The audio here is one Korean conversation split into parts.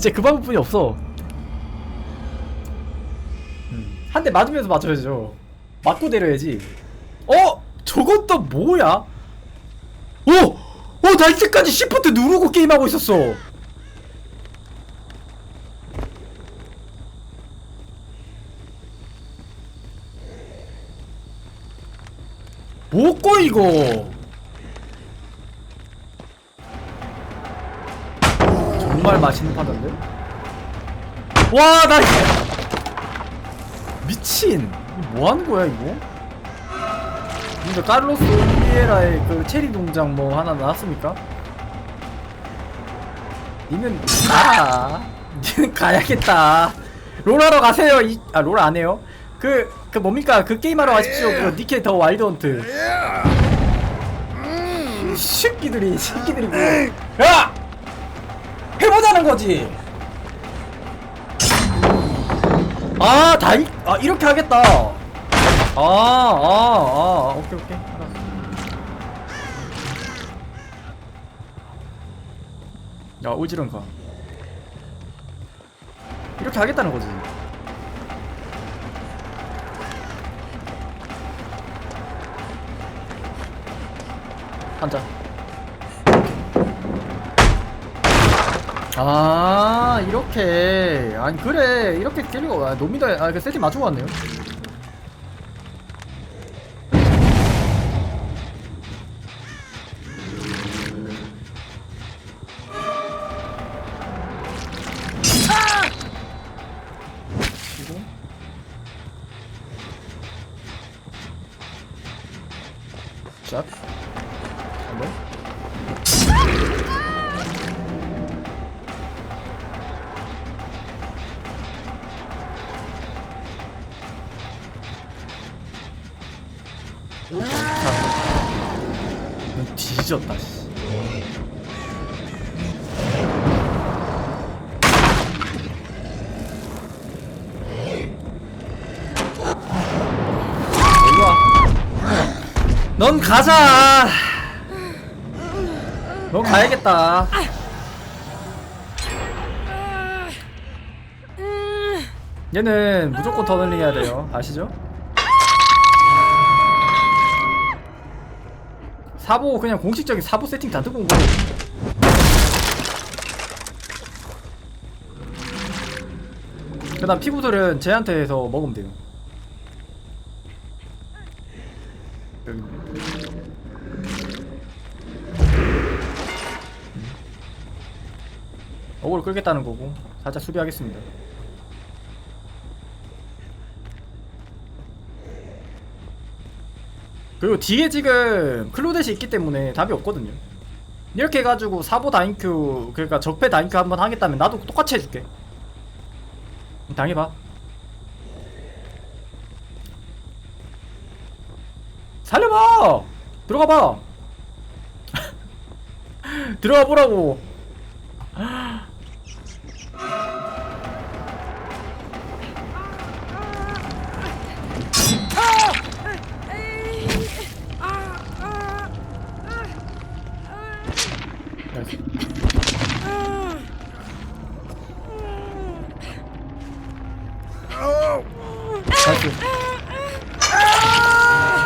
진짜 그 방법뿐이 없어. 한 대 맞으면서 맞춰야죠. 맞고 때려야지. 어? 저건 또 뭐야? 오! 어, 나 이때까지 시프트 누르고 게임하고 있었어. 뭐고 이거? 정말 맛있는 파던데? 와, 나 미친. 뭐 하는 거야 이거? 근데 카를로스 올리에라의 그 체리 동장 뭐 하나 나왔습니까? 니는 가. 니는 가야겠다. 롤하러 가세요. 이, 아, 롤 안 해요? 그, 그 뭡니까? 그 게임하러 가십시오. 그 니케 더 와일드 헌트. 이 새끼들이, 이 새끼들이고. 야! 해보자는 거지! 아, 다, 이, 아, 이렇게 하겠다. 아, 아, 아, 오케이, 오케이. 야, 오지런 가. 이렇게 하겠다는 거지. 한자. 아, 이렇게. 아니, 그래. 이렇게 깨리고, 아, 노미다, 아, 그 세팅 맞추고 왔네요. 치고. 샷. 넌 뒤졌다 씨. 넌 가자. 넌 가야겠다. 얘는 무조건 터널링 해야 돼요. 아시죠? 사보 그냥 공식적인 사보 세팅 잔뜩 본 거. 그다음 피부들은 쟤한테서 먹으면 돼요. 여기. 어그로 끌겠다는 거고 살짝 수비하겠습니다. 그리고 뒤에 지금 클로댓이 있기 때문에 답이 없거든요. 이렇게 해가지고 사보 다인큐 그러니까 적폐 다인큐 한번 하겠다면 나도 똑같이 해줄게. 당해봐. 살려봐. 들어가봐. 들어가 보라고.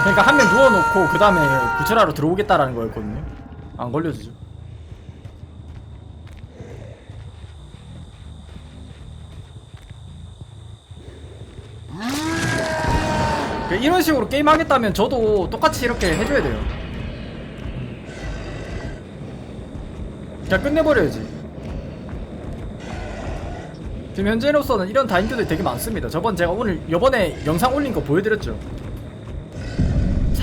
그러니까 한 명 누워놓고 그 다음에 구출하러 들어오겠다라는 거였거든요. 안 걸려주죠. 그 이런 식으로 게임 하겠다면 저도 똑같이 이렇게 해줘야 돼요. 그냥 끝내버려야지. 지금 현재로서는 이런 다인큐들이 되게 많습니다. 저번 제가 오늘 요번에 영상 올린 거 보여드렸죠.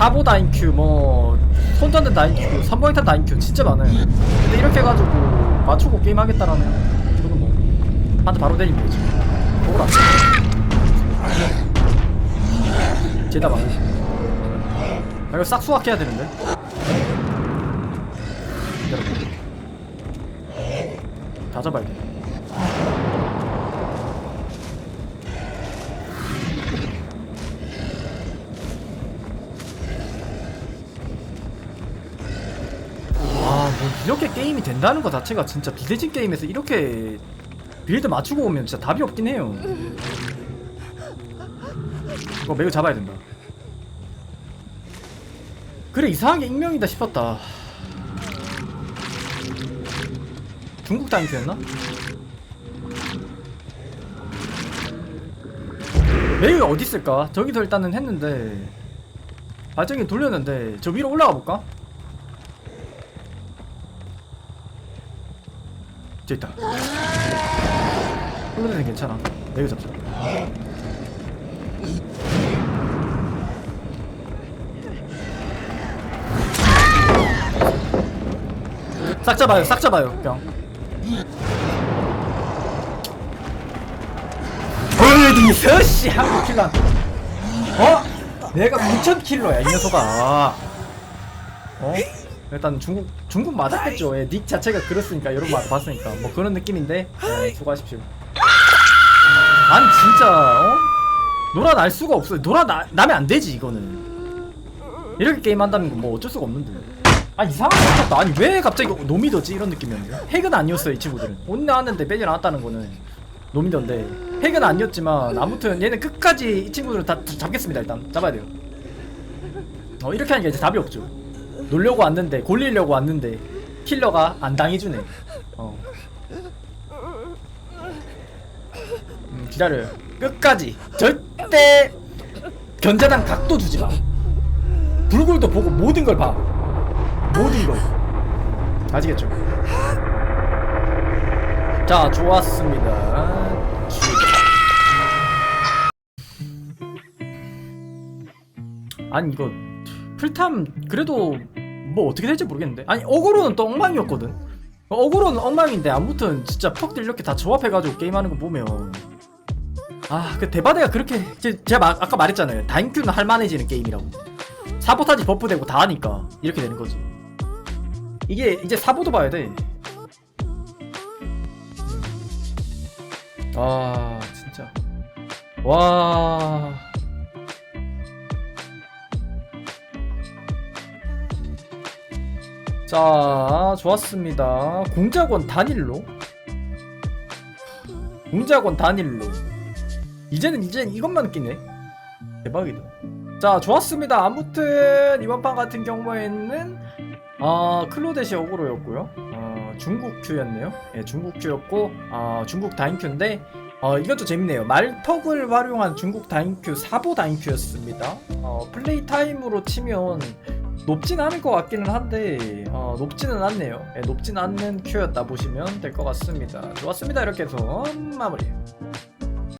사보 다인큐, 뭐 손전등 다인큐, 선봉이탄 다인큐 진짜 많아요. 근데 이렇게 해가지고 맞추고 게임 하겠다라면 이거는 뭐 한테 바로 때리면 되지. 뭐라. 제다 봐. 아, 이거 싹 수확해야 되는데. 다 잡아야 돼. 게 게임이 된다는 것 자체가 진짜 비대진 게임에서 이렇게 빌드 맞추고 오면 진짜 답이 없긴 해요 이거 매우 잡아야 된다 그래 이상하게 익명이다 싶었다 중국 다인큐였나? 메이가 어디 있을까? 저기서 일단은 했는데 발전기 돌렸는데 저 위로 올라가 볼까? 저 있다 홀로데는 괜찮아. 메이 잡자. 싹 잡아요 싹 잡아요 뿅 어디서 씨 한국 킬러. 어? 내가 9천 킬로야 이 녀석아. 어? 일단 중국 중국 맞았겠죠. 예, 닉 자체가 그렇으니까 여러분 많이 봤으니까. 뭐 그런 느낌인데 예, 수고하십시오. 아니 진짜 어? 놀아 날 수가 없어요. 놀아 나 나면 안 되지 이거는. 이렇게 게임 한다는 건 뭐 어쩔 수가 없는데. 아 이상하게 생겼다. 아니 왜 갑자기 노미더지? 이런 느낌이었는데. 핵은 아니었어요 이 친구들은. 온 나왔는데 빼지 나왔다는 거는 노미더인데 핵은 아니었지만 아무튼 얘는 끝까지 이 친구들을 다 잡겠습니다 일단. 잡아야 돼요. 어 이렇게 하니까 이제 답이 없죠 놀려고 왔는데 골리려고 왔는데 킬러가 안 당해주네 어 음, 기다려요 끝까지 절대 견자당 각도 주지 마 불굴도 보고 모든 걸 봐. 모든 걸. 아시겠죠? 자, 좋았습니다. 주- 아니 이거 풀탐 그래도 뭐 어떻게 될지 모르겠는데 아니 어그로는 또 엉망이었거든 어그로는 엉망인데 아무튼 진짜 퍽들 이렇게 다 조합해가지고 게임하는 거 보면 아 그 대바대가 그렇게 제- 제가 마- 아까 말했잖아요 다인큐는 할만해지는 게임이라고 사보타지 버프되고 다 하니까 이렇게 되는 거지. 이게 이제 사보도 봐야 돼. 아 진짜 와. 자 좋았습니다. 공작원 단일로. 공작원 단일로. 이제는 이제 이것만 끼네. 대박이다. 자 좋았습니다. 아무튼 이번 판 같은 경우에는 어, 클로데시 어그로였고요. 어, 중국 큐였네요. 예, 중국 큐였고 어, 중국 다인큐인데 어, 이것도 재밌네요. 말턱을 활용한 중국 다인큐 사보 다인큐였습니다. 어, 플레이 타임으로 치면 높진 않을 것 같기는 한데 어, 높지는 않네요. 예, 높진 않는 큐였다 보시면 될 것 같습니다. 좋았습니다. 이렇게 해서 마무리